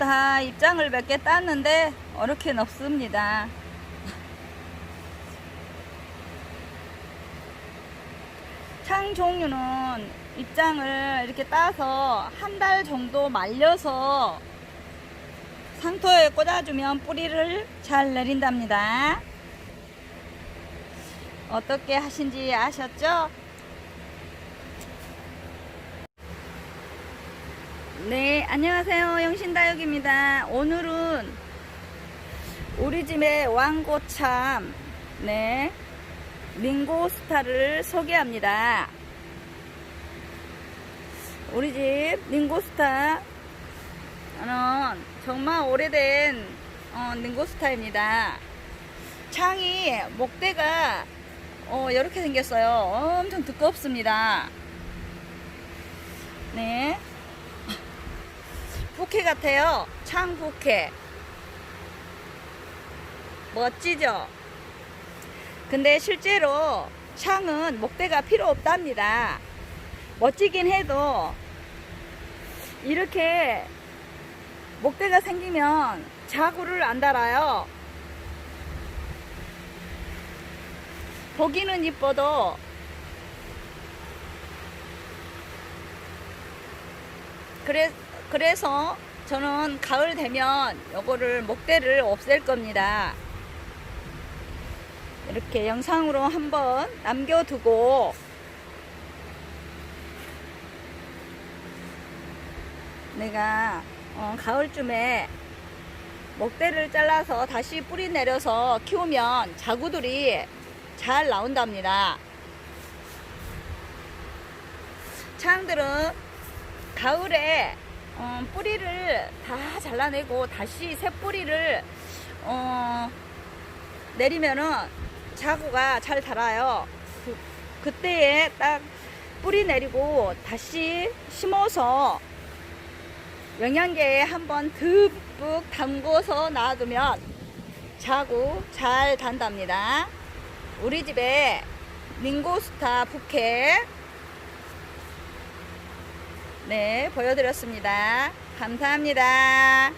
아, 입장을 몇 개 땄는데 어렵게 없습니다. 창 종류는 입장을 이렇게 따서 한 달 정도 말려서 상토에 꽂아주면 뿌리를 잘 내린답니다. 어떻게 하신지 아셨죠? 네, 안녕하세요. 영신다육입니다. 오늘은 우리 집의 왕고참, 네, 링고스타를 소개합니다. 우리 집 링고스타는 정말 오래된 어, 링고스타입니다. 창이 목대가 어, 이렇게 생겼어요. 엄청 두껍습니다. 네. 같아요. 창 부케. 멋지죠? 근데 실제로 창은 목대가 필요 없답니다. 멋지긴 해도 이렇게 목대가 생기면 자구를 안 달아요. 보기는 이뻐도 그래, 그래서 저는 가을 되면 요거를 목대를 없앨 겁니다. 이렇게 영상으로 한번 남겨두고 내가 어, 가을쯤에 목대를 잘라서 다시 뿌리 내려서 키우면 자구들이 잘 나온답니다. 창들은 가을에 어, 뿌리를 다 잘라내고 다시 새 뿌리를 어, 내리면은 자구가 잘 달아요. 그, 그때에 딱 뿌리 내리고 다시 심어서 영양제에 한번 듬뿍 담궈서 놔두면 자구 잘 단답니다. 우리 집에 링고스타 부케 네 보여드렸습니다. 감사합니다.